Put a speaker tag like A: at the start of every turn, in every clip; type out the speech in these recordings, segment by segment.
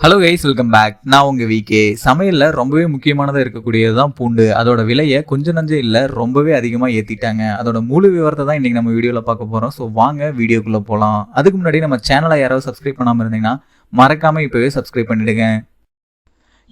A: Hello guys welcome back நான் உங்கள் VK சமையலில் ரொம்பவே முக்கியமானதாக இருக்கக்கூடியது தான் பூண்டு. அதோட விலையை கொஞ்சம் நஞ்சம் இல்லை ரொம்பவே அதிகமாக ஏற்றிட்டாங்க அதோட முழு விவரத்தை தான் இன்றைக்கி நம்ம வீடியோவில் பார்க்க போகிறோம் ஸோ வாங்க வீடியோக்குள்ளே போகலாம் அதுக்கு முன்னாடி நம்ம சேனலை யாராவது சப்ஸ்கிரைப் பண்ணாமல் இருந்தீங்கன்னா மறக்காமல் இப்போவே சப்ஸ்கிரைப் பண்ணிடுங்க.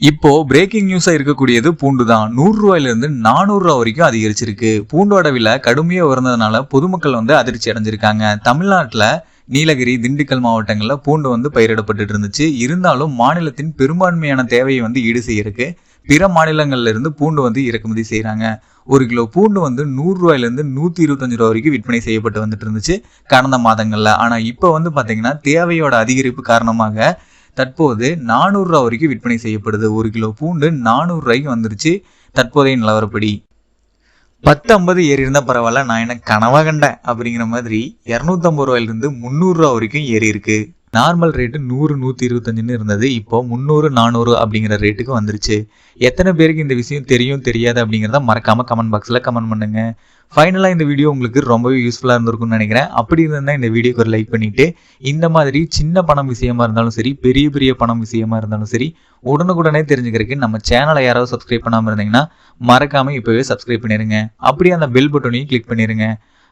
A: இப்போ பிரேக்கிங் நியூஸா இருக்கக்கூடியது பூண்டு தான் நூறு நானூறுரூவா நானூறு ரூபா வரைக்கும் அதிகரிச்சிருக்கு. பூண்டோட விலை கடுமையாக உயர்ந்ததுனால பொதுமக்கள் வந்து அதிர்ச்சி அடைஞ்சிருக்காங்க. தமிழ்நாட்டில் நீலகிரி திண்டுக்கல் மாவட்டங்களில் பூண்டு வந்து பயிரிடப்பட்டு இருந்துச்சு. இருந்தாலும் மாநிலத்தின் பெரும்பான்மையான தேவையை வந்து ஈடு செய்யறதுக்கு பிற மாநிலங்கள்ல இருந்து பூண்டு வந்து இறக்குமதி செய்கிறாங்க ஒரு கிலோ பூண்டு வந்து நூறுரூவாயிலேருந்து நூற்றி இருபத்தஞ்சு ரூபா வரைக்கும் விற்பனை செய்யப்பட்டு வந்துட்டு இருந்துச்சு கடந்த மாதங்களில். ஆனால் இப்போ வந்து பார்த்தீங்கன்னா தேவையோட அதிகரிப்பு காரணமாக தற்போது நானூறுரூவா வரைக்கும் விற்பனை செய்யப்படுது. ஒரு கிலோ பூண்டு நானூறு ரூபாய்க்கு வந்துருச்சு. தற்போதைய நிலவரப்படி பத்து ஐம்பது ஏறி இருந்தால் பரவாயில்ல நான் என்ன கனவா கண்டேன் அப்படிங்கிற மாதிரி இரநூத்தம்பது ரூபாயிலிருந்து முந்நூறுரூவா வரைக்கும் ஏறி இருக்கு நார்மல் ரேட்டு நூறு நூற்றி இருபத்தஞ்சுன்னு இருந்தது. இப்போ முந்நூறு நானூறு அப்படிங்கிற ரேட்டுக்கு வந்துருச்சு. எத்தனை பேருக்கு இந்த விஷயம் தெரியும் தெரியாது அப்படிங்கிறத மறக்காமல் கமெண்ட் பாக்ஸில் கமெண்ட் பண்ணுங்க. ஃபைனலாக இந்த வீடியோ உங்களுக்கு ரொம்பவே யூஸ்ஃபுல்லாக இருந்திருக்கும்னு நினைக்கிறேன். அப்படி இருந்தால் இந்த வீடியோக்கு ஒரு லைக் பண்ணிவிட்டு இந்த மாதிரி சின்ன பணம் விஷயமா இருந்தாலும் சரி பெரிய பெரிய பணம் விஷயமா இருந்தாலும் சரி உடனுக்குடனே தெரிஞ்சுக்கிறதுக்கு நம்ம சேனலை யாராவது சப்ஸ்கிரைப் பண்ணாமல் இருந்தீங்கன்னா மறக்காமல் இப்போவே சப்ஸ்கிரைப் பண்ணிடுங்க அப்படியே அந்த பெல் பட்டனையும் கிளிக் பண்ணிடுங்க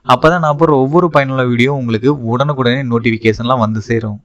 A: அப்போ தான் நான் போகிற ஒவ்வொரு பயனுள்ள வீடியோ உங்களுக்கு உடனுக்குடனே நோட்டிஃபிகேஷன்லாம் வந்து சேரும்.